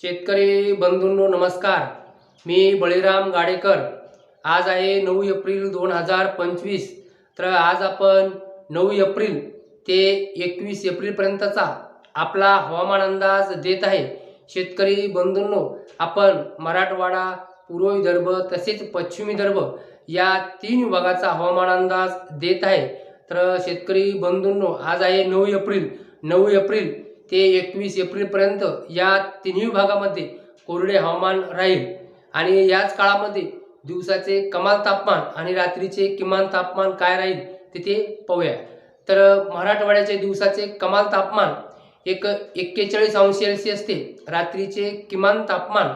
शेतकरी बंधूंनो नमस्कार. मी बळीराम गाडेकर. आज आहे नऊ एप्रिल दोन हजार पंचवीस. तर आज आपण नऊ एप्रिल ते एकवीस एप्रिलपर्यंतचा आपला हवामान अंदाज देत आहे. शेतकरी बंधूंनो आपण मराठवाडा पूर्व विदर्भ तसेच पश्चिम विदर्भ या तीन विभागाचा हवामान अंदाज देत आहे. तर शेतकरी बंधूंनो आज आहे नऊ एप्रिल. नऊ एप्रिल ते एकवीस एप्रिलपर्यंत या तिन्ही विभागामध्ये कोरडे हवामान राहील. आणि याच काळामध्ये दिवसाचे कमाल तापमान आणि रात्रीचे किमान तापमान काय राहील तिथे पाहूया. तर मराठवाड्याचे दिवसाचे कमाल तापमान एक एक्केचाळीस अंश सेल्सिअस ते रात्रीचे किमान तापमान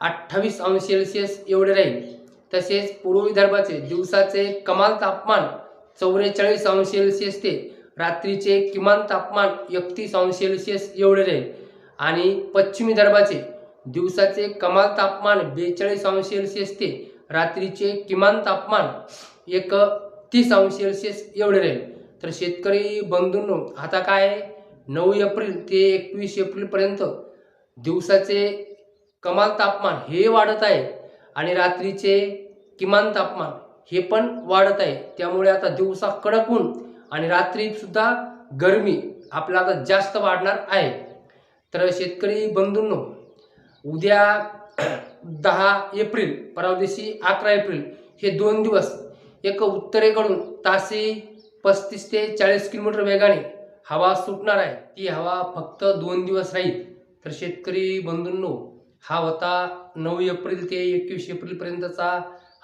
अठ्ठावीस अंश सेल्सिअस एवढे राहील. तसेच पूर्व विदर्भाचे दिवसाचे कमाल तापमान चौवेचाळीस अंश सेल्सिअस ते रात्रीचे किमान तापमान एकतीस अंश सेल्सिअस एवढे राहील. आणि पश्चिम विदर्भाचे दिवसाचे कमाल तापमान बेचाळीस अंश सेल्सिअस ते रात्रीचे किमान तापमान एक तीस अंश सेल्सिअस एवढे राहील. तर शेतकरी बंधूंनो आता काय आहे? नऊ एप्रिल ते एकवीस एप्रिलपर्यंत दिवसाचे कमाल तापमान हे वाढत आहे आणि रात्रीचे किमान तापमान हे पण वाढत आहे. त्यामुळे आता दिवसा कडक ऊन आणि रात्री सुद्धा गरमी आपला आता जास्त वाढणार आहे. तर शेतकरी बंधूंनो उद्या दहा एप्रिल परवा दिवशी अकरा एप्रिल हे दोन दिवस एक उत्तरेकडून तासी पस्तीस ते चाळीस किलोमीटर वेगाने हवा सुटणार आहे. ती हवा फक्त दोन दिवस राहील. तर शेतकरी बंधूंनो हा होता नऊ एप्रिल ते एकवीस एप्रिलपर्यंतचा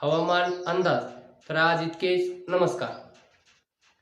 हवामान अंदाज. तर आज इतकेच. नमस्कार.